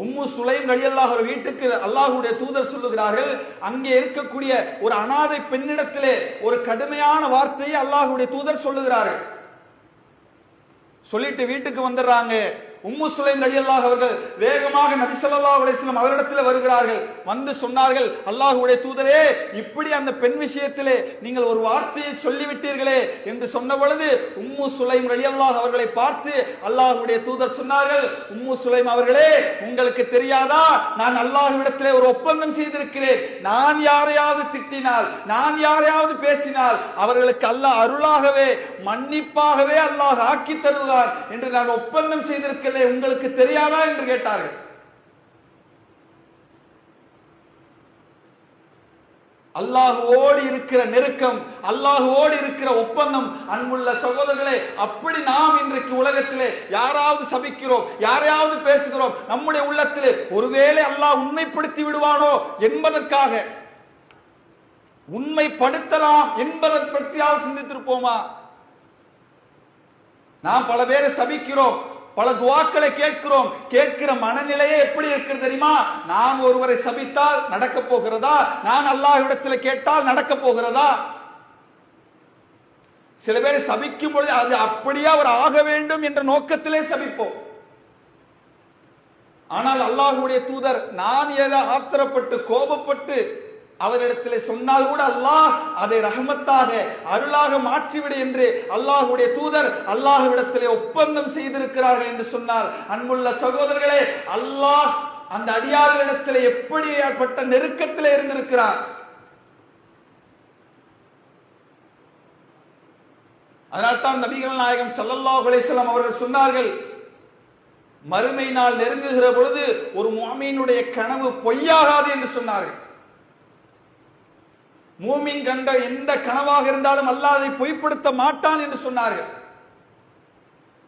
உம்மு சுலைம் ரலியல்லாஹு ஒரு வீட்டுக்கு அல்லாஹுடைய தூதர் சொல்லுகிறார்கள் அங்கே இருக்கக்கூடிய ஒரு அனாதை பெண்ணிடத்திலே ஒரு கடுமையான வார்த்தையை அல்லாஹுடைய தூதர் சொல்லுகிறார்கள். சொல்லிட்டு வீட்டுக்கு வந்துடுறாங்க. உம்மு சுலைம் ரலியல்லாஹு அவர்கள் வேகமாக நபி சொல்லா அலைஹி அவரிடத்தில் வருகிறார்கள். வந்து சொன்னார்கள் அல்லாஹுடைய தூதரே இப்படி அந்த பெண் விஷயத்திலே நீங்கள் ஒரு வார்த்தையை சொல்லிவிட்டீர்களே என்று சொன்ன பொழுது உம்மு சுலைம் ரலியல்லாஹு அவர்களை பார்த்து அல்லாஹுடைய தூதர் சொன்னார்கள் உம்மு சுலைம் அவர்களே உங்களுக்கு தெரியாதா? நான் அல்லாஹுவிடத்திலே ஒரு ஒப்பந்தம் செய்திருக்கிறேன். நான் யாரையாவது திட்டினால் நான் யாரையாவது பேசினால் அவர்களுக்கு அல்லாஹ் அருளாகவே மன்னிப்பாகவே அல்லாஹ் ஆக்கி தருவார் என்று நான் ஒப்பந்தம் செய்திருக்கிறேன். உங்களுக்கு தெரியாதா என்று கேட்டார்கள். அல்லாஹுவோடு இருக்கிற நெருக்கம் அல்லாஹுவோடு இருக்கிற ஒப்பந்தம் அன்புள்ள சகோதரர்களே அப்படி நாம் இன்றைக்கு உலகத்திலே யாராவது சபிக்கிறோம் யாரையாவது பேசுகிறோம் நம்முடைய உள்ளத்திலே ஒருவேளை அல்லாஹ் உண்மைப்படுத்தி விடுவானோ என்பதற்காக உண்மைப்படுத்தலாம் என்பதை பற்றியாவது சிந்தித்திருப்போமா? நாம் பல பேரை சபிக்கிறோம் பல துவாக்களை கேட்கிறோம். கேட்கிற மனநிலையே எப்படி இருக்கிறது தெரியுமா? நான் ஒருவரை சபித்தால் நடக்க போகிறதா? நான் அல்லாஹ்விடத்தில் கேட்டால் நடக்க போகிறதா? சில பேரை சபிக்கும் பொழுது அது அப்படியே அவர் ஆக வேண்டும் என்ற நோக்கத்திலே சபிப்போம். ஆனால் அல்லாஹ்வுடைய தூதர் நான் ஏதோ ஆத்திரப்பட்டு கோபப்பட்டு அவரிடத்தில் சொன்னால் கூட அல்லாஹ் அதை ரஹமத்தாக அருளாக மாற்றிவிடு என்று அல்லாஹுடைய தூதர் அல்லாஹுவிடத்திலே ஒப்பந்தம் செய்திருக்கிறார்கள் என்று சொன்னார் அன்புள்ள சகோதரர்களே அல்லாஹ் அந்த அடியார்களிடத்திலே எப்படிப்பட்ட நெருக்கத்தில் இருந்திருக்கிறார்? அதனால்தான் நபிகள் நாயகம் சல்லல்லா குலேசலம் அவர்கள் சொன்னார்கள் மறுமை நாள் நெருங்குகிற பொழுது ஒரு மாமியினுடைய கனவு பொய்யாகாது என்று சொன்னார்கள். மூமின் கண்ட எந்த கனவாக இருந்தாலும் அல்லாஹ் அதை பொய்ப்படுத்த மாட்டான் என்று சொன்னார்கள்.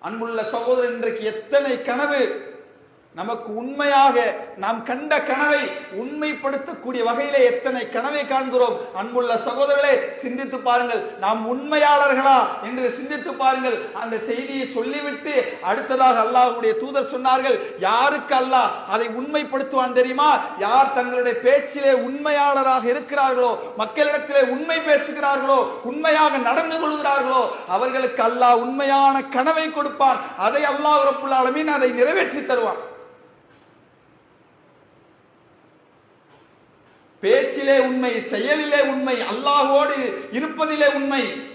அன்புள்ள சகோதரன் இன்றைக்கு எத்தனை கனவு நமக்கு உண்மையாக நாம் கண்ட கனவை உண்மைப்படுத்தக்கூடிய வகையிலே எத்தனை கனவை காண்கிறோம். அன்புள்ள சகோதரர்களே சிந்தித்து பாருங்கள். நாம் உண்மையாளர்களா என்று சிந்தித்து பாருங்கள். அந்த செய்தியை சொல்லிவிட்டு அடுத்ததாக அல்லாஹுடைய தூதர் சொன்னார்கள் யாருக்கு அல்லாஹ் அதை உண்மைப்படுத்துவான் தெரியுமா? யார் தங்களுடைய பேச்சிலே உண்மையாளராக இருக்கிறார்களோ மக்களிடத்திலே உண்மை பேசுகிறார்களோ உண்மையாக நடந்து கொள்கிறார்களோ அவர்களுக்கு அல்லாஹ் உண்மையான கனவை கொடுப்பான். அதை அல்லாஹ் ரப்புல் அதை நிறைவேற்றி தருவான். பேச்சிலே உண்மை செயலிலே உண்மை அல்லாஹோடு இருப்பதிலே உண்மை.